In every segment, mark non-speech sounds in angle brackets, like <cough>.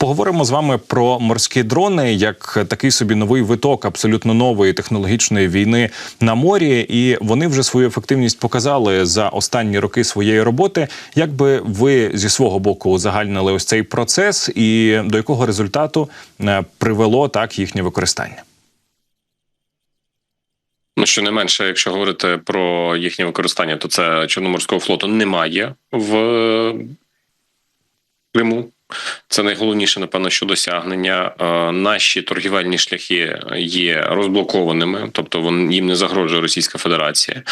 Поговоримо з вами про морські дрони як такий собі новий виток абсолютно нової технологічної війни на морі, і вони вже свою ефективність показали за останні роки своєї роботи. Як би ви зі свого боку узагальнили ось цей процес, і до якого результату е, привело так їхнє використання? Ну, що не менше, якщо говорити про їхнє використання, то це Чорноморського флоту немає в Криму. Це найголовніше, напевно, що досягнення. Е, Наші торгівельні шляхи є розблокованими, тобто їм не загрожує Російська Федерація.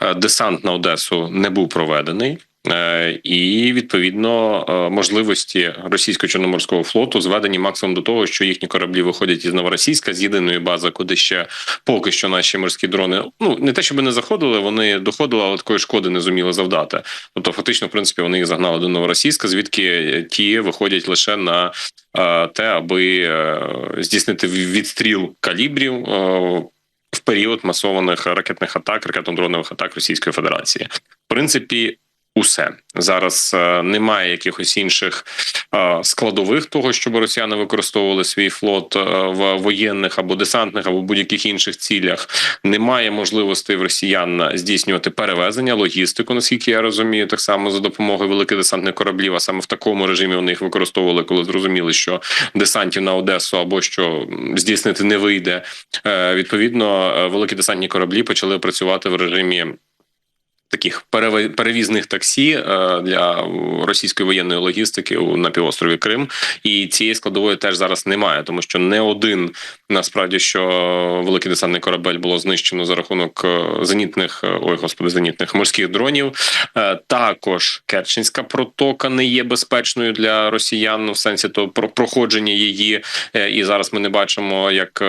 Е, Десант на Одесу не був проведений. Е, І відповідно е, можливості російсько-чорноморського флоту зведені максимум до того, що їхні кораблі виходять із новоросійська з єдиної бази, куди ще поки що наші морські дрони ну не те, щоб не заходили, вони доходили, але такої шкоди не зуміли завдати. Тобто, фактично, в принципі, вони їх загнали до новоросійська, звідки ті виходять лише на е, те, аби здійснити відстріл калібрів. В період масованих ракетних атак, ракетно-дронових атак Російської Федерації, в принципі, усе зараз е, немає якихось інших е, складових того, щоб росіяни використовували свій флот е, в воєнних або десантних, або будь-яких інших цілях. Немає можливостей в росіян здійснювати перевезення, логістику, наскільки я розумію, так само за допомогою великих десантних кораблів. А саме в такому режимі вони їх використовували, коли зрозуміли, що десантів на Одесу або що здійснити не вийде. Е, Відповідно, е, великі десантні кораблі почали працювати в режимі. Таких перевізних таксі е, для російської воєнної логістики на півострові Крим, і цієї складової теж зараз немає, тому що не один насправді що великий десантний корабель було знищено за рахунок е, зенітних е, ой, господи, зенітних морських дронів. Також Керченська протока не є безпечною для росіян в сенсі того про проходження її. І зараз ми не бачимо, як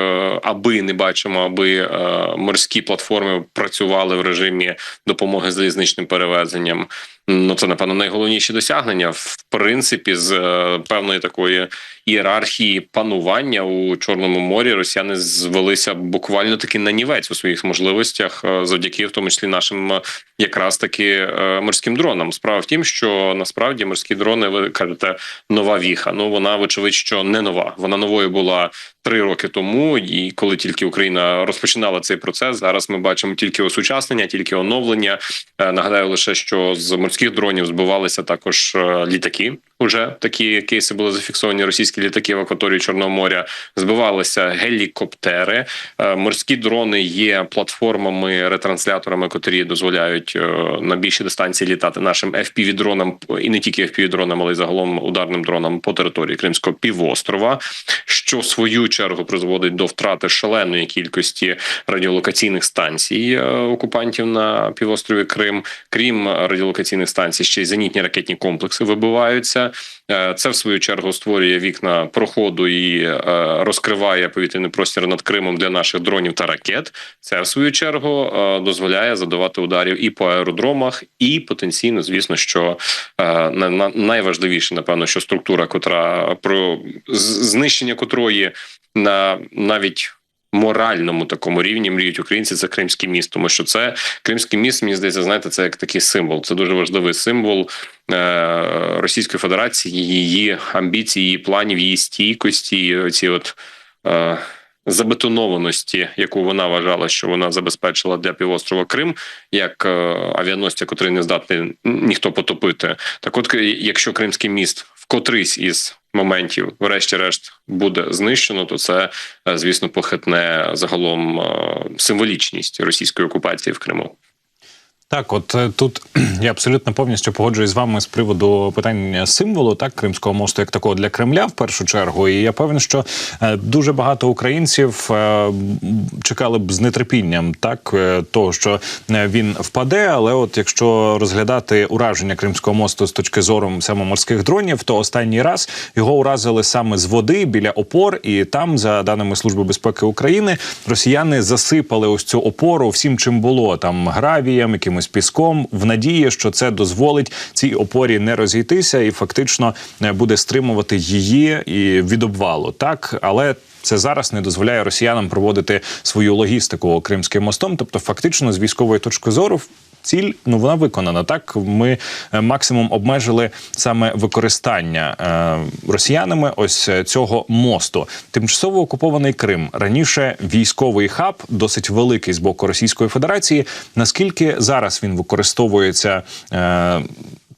аби не бачимо, аби морські платформи працювали в режимі допомоги залізничним перевезенням. Ну це напевно найголовніші досягнення. В принципі, з е, певної такої ієрархії панування у Чорному морі росіяни звелися буквально таки на нівець у своїх можливостях, е, завдяки в тому числі нашим е, якраз таки е, морським дронам. Справа в тім, що насправді морські дрони, ви кажете, нова віха. Ну вона вочевидь, що не нова. Вона новою була три роки тому, і коли тільки Україна розпочинала цей процес, зараз ми бачимо тільки осучаснення, тільки оновлення. Нагадаю лише, що з морських дронів збивалися також літаки. Уже такі кейси були зафіксовані. Російські літаки в акваторії Чорного моря збивалися гелікоптери. Е, Морські дрони є платформами, ретрансляторами, котрі дозволяють е, на більші дистанції літати нашим fpv дронам і не тільки fpv дронам, але й загалом ударним дронам по території Кримського півострова, що в свою чергу призводить до втрати шаленої кількості радіолокаційних станцій е, окупантів на півострові Крим. Крім радіолокаційних станцій, ще й зенітні ракетні комплекси вибиваються. Е, Це в свою чергу створює вікна проходу і е, розкриває повітряний простір над Кримом для наших дронів та ракет. Це в свою чергу е, дозволяє задавати ударів і по аеродромах, і потенційно, звісно, що на- на- найважливіше, напевно, що структура, котра про знищення котрої на навіть моральному такому рівні мріють українці це кримський міст, тому що це кримський міст, мені здається, знаєте, це як такий символ. Це дуже важливий символ е, Російської Федерації, її амбіцій, її планів, її стійкості. Ці от е, забетонованості, яку вона вважала, що вона забезпечила для півострова Крим, як е, авіаносця, котрий не здатний ніхто потопити. Так, от якщо Кримський міст в котрийсь із моментів, врешті-решт, буде знищено, то це, е, звісно, похитне загалом е, символічність російської окупації в Криму. Так, от е, тут <clears throat> я абсолютно повністю погоджуюсь з вами з приводу питання символу так Кримського мосту, як такого для Кремля в першу чергу. І я певен, що е, дуже багато українців е, чекали б з нетерпінням так е, того, що е, він впаде. Але от якщо розглядати ураження Кримського мосту з точки зору саме морських дронів, то останній раз його уразили саме з води біля опор, і там, за даними Служби безпеки України, росіяни засипали ось цю опору всім, чим було там гравієм, якимось піском, в надії, що це дозволить цій опорі не розійтися і фактично е, буде стримувати її і від обвалу. Так, але це зараз не дозволяє росіянам проводити свою логістику Кримським мостом. Тобто, фактично, з військової точки зору, ціль ну вона виконана. Так ми е, максимум обмежили саме використання е, росіянами ось е, цього мосту. Тимчасово окупований Крим раніше військовий хаб, досить великий з боку Російської Федерації. Наскільки зараз він використовується? Е,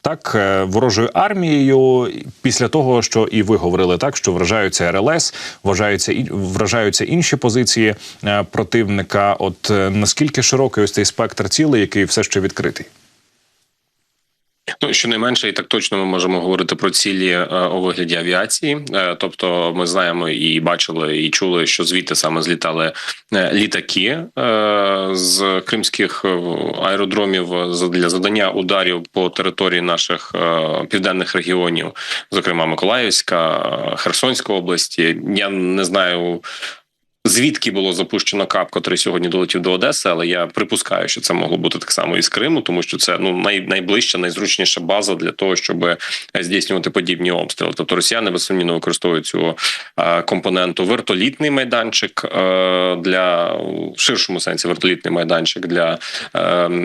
так, е, ворожою армією після того, що і ви говорили так, що вражаються РЛС, вважаються вражаються інші позиції е, противника. От е, наскільки широкий ось цей спектр цілей, який все ще відкритий? Ну, щонайменше, і так точно ми можемо говорити про цілі е, у вигляді авіації. Е, тобто, ми знаємо і бачили, і чули, що звідти саме злітали е, літаки з кримських аеродромів для завдання ударів по території наших південних регіонів, зокрема Миколаївська, Херсонська області. Я не знаю. Звідки було запущено кап, котрий сьогодні долетів до Одеси, але я припускаю, що це могло бути так само і з Криму, тому що це ну най, найближча, найзручніша база для того, щоб е, здійснювати подібні обстріли. Тобто росіяни безсумнівно використовують цю е, компоненту вертолітний майданчик е, для в ширшому сенсі вертолітний майданчик для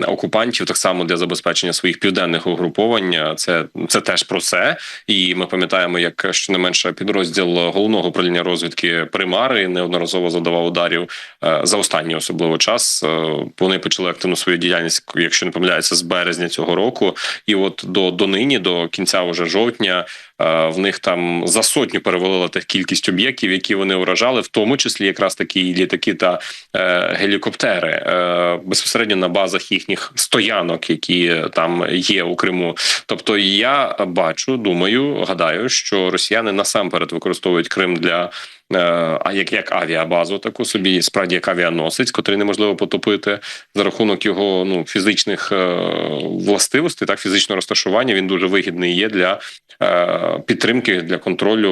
окупантів, так само для забезпечення своїх південних угруповань. Це це теж про це. І ми пам'ятаємо, як щонайменше підрозділ головного управління розвідки Примари неодноразово завдавав ударів е, за останній особливо час. Е, Вони почали активну свою діяльність, якщо не помиляюся, з березня цього року. І от до, до нині, до кінця уже жовтня, е, в них там за сотню перевалила тих кількість об'єктів, які вони вражали, в тому числі якраз такі літаки та гелікоптери безпосередньо на базах їхніх стоянок, які там є у Криму. Тобто, я бачу, думаю, гадаю, що росіяни насамперед використовують Крим для. Е, А як як авіабазу, таку собі справді як авіаносець, котрий неможливо потопити за рахунок його ну фізичних е, властивостей, так фізичного розташування. Він дуже вигідний є для е, підтримки для контролю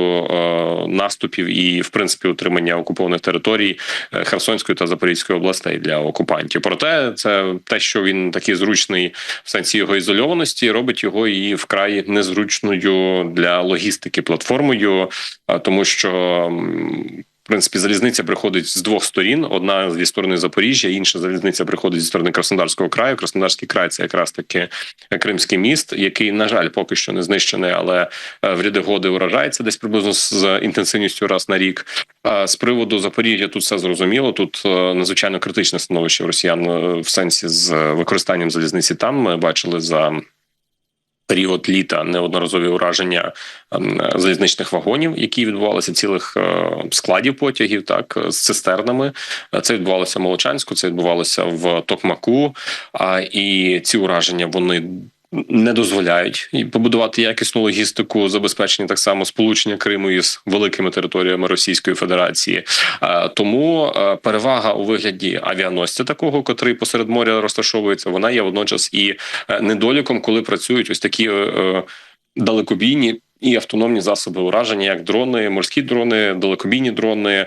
наступів і, в принципі, утримання окупованих територій Херсонської та Запорізької областей для окупантів. Проте це те, що він такий зручний в сенсі його ізольованості, робить його і вкрай незручною для логістики платформою, тому що. В принципі, залізниця приходить з двох сторін: одна зі сторони Запоріжжя, інша залізниця приходить зі сторони Краснодарського краю. Краснодарський край це якраз таки Кримський міст, який, на жаль, поки що не знищений, але е, в ряди годи вражається десь приблизно з інтенсивністю раз на рік. А з приводу Запоріжжя тут все зрозуміло. Тут е, надзвичайно критичне становище росіян е, в сенсі з використанням залізниці. Там ми бачили за. Період літа неодноразові ураження ем, залізничних вагонів, які відбувалися цілих е, складів потягів, так з цистернами. Це відбувалося в Молочанську, це відбувалося в Токмаку. А і ці ураження вони не дозволяють і побудувати якісну логістику, забезпечення так само сполучення Криму із великими територіями Російської Федерації. Тому е, перевага у вигляді авіаносця, такого, котрий посеред моря розташовується, вона є водночас і е, недоліком, коли працюють ось такі. е, далекобійні і автономні засоби ураження, як дрони, морські дрони, далекобійні дрони,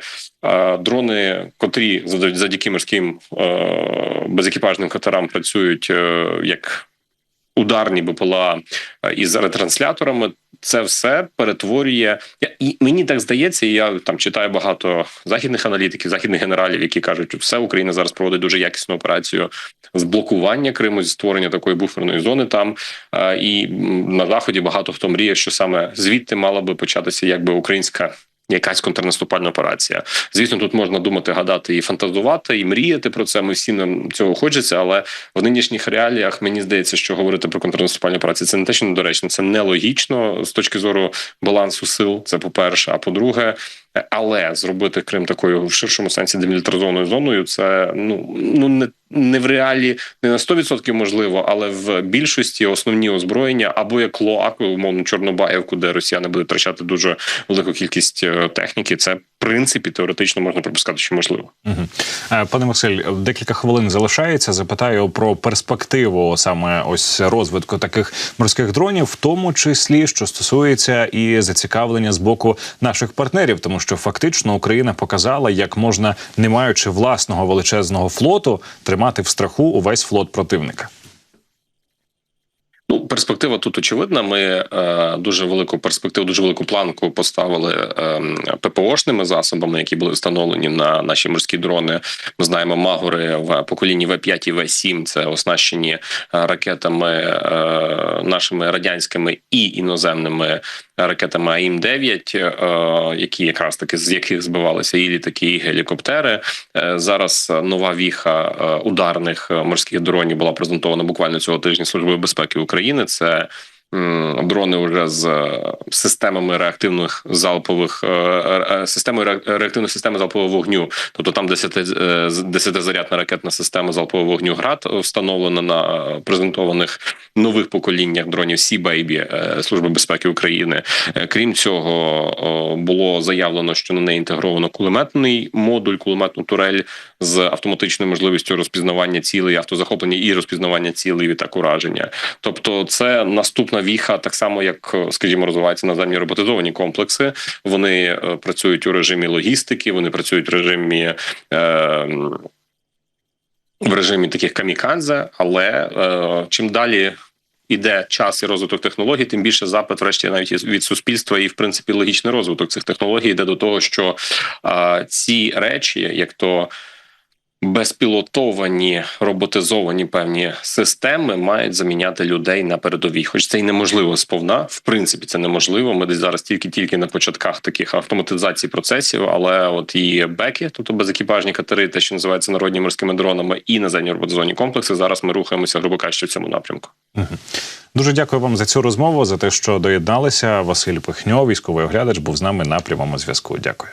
дрони, котрі завдяки- морським безекіпажним катерам працюють як ударні БПЛА е, із ретрансляторами. Це все перетворює і мені так здається. Я там читаю багато західних аналітиків, західних генералів, які кажуть, що все Україна зараз проводить дуже якісну операцію з блокування Криму, зі створення такої буферної зони там. Е, І на заході багато хто мріє, що саме звідти мала би початися якби українська. Якась контрнаступальна операція. Звісно, тут можна думати, гадати і фантазувати, і мріяти про це. Ми всі нам цього хочеться, але в нинішніх реаліях мені здається, що говорити про контрнаступальні операції це не те, що недоречно, це нелогічно з точки зору балансу сил. Це по перше. А по-друге, але зробити Крим такою в ширшому сенсі демілітаризованою зоною, це ну ну не. Не в реалі не на 100% можливо, але в більшості основні озброєння або як Лоаку, умовно Чорнобаївку, де росіяни будуть втрачати дуже велику кількість е, техніки. Це принципі теоретично можна припускати, що можливо. Е, Пане Василь, декілька хвилин залишається. Запитаю про перспективу саме ось розвитку таких морських дронів, в тому числі що стосується і зацікавлення з боку наших партнерів, тому що фактично Україна показала, як можна, не маючи власного величезного флоту, тримати в страху увесь флот противника. Перспектива тут очевидна. Ми е, дуже велику перспективу, дуже велику планку поставили е, ППОшними засобами, які були встановлені на наші морські дрони. Ми знаємо магори в поколінні В5 і В7 Це оснащені е, ракетами нашими радянськими і іноземними ракетами АІМ 9 е, які якраз таки з яких збивалися і літаки, і гелікоптери. Зараз нова віха ударних морських дронів була презентована буквально цього тижня Службою безпеки України. Це м, дрони вже з е, системами реактивних залпових е, е, системою ре- реактивної системи залпового вогню. Тобто там 10, е, 10-зарядна ракетна система залпового вогню ГРАД встановлена на презентованих нових поколіннях дронів Сі Бейбі Служби безпеки України. Крім цього, було заявлено, що на неї інтегровано кулеметний модуль, кулеметну турель з автоматичною можливістю розпізнавання цілей, автозахоплення і розпізнавання цілей відтак ураження. Тобто, це наступна віха, так само як, скажімо, розвиваються наземні роботизовані комплекси. Вони е, працюють у режимі логістики, вони працюють в режимі. Е, в режимі таких камікадзе, але е, чим далі іде час і розвиток технологій, тим більше запит, врешті, навіть від суспільства, і в принципі логічний розвиток цих технологій йде до того, що е, ці речі, як то безпілотовані роботизовані певні системи, мають заміняти людей на передовій. Хоч це й неможливо сповна. В принципі, це неможливо. Ми десь зараз тільки-тільки на початках таких автоматизації процесів, але от і беки, тобто безекіпажні катери, те, що називається народні морськими дронами, і наземні роботизовані комплекси. Зараз ми рухаємося, грубо кажучи, в цьому напрямку. Дуже дякую вам за цю розмову, за те, що доєдналися. Василь Пихньо, військовий оглядач, був з нами на прямому зв'язку. Дякую.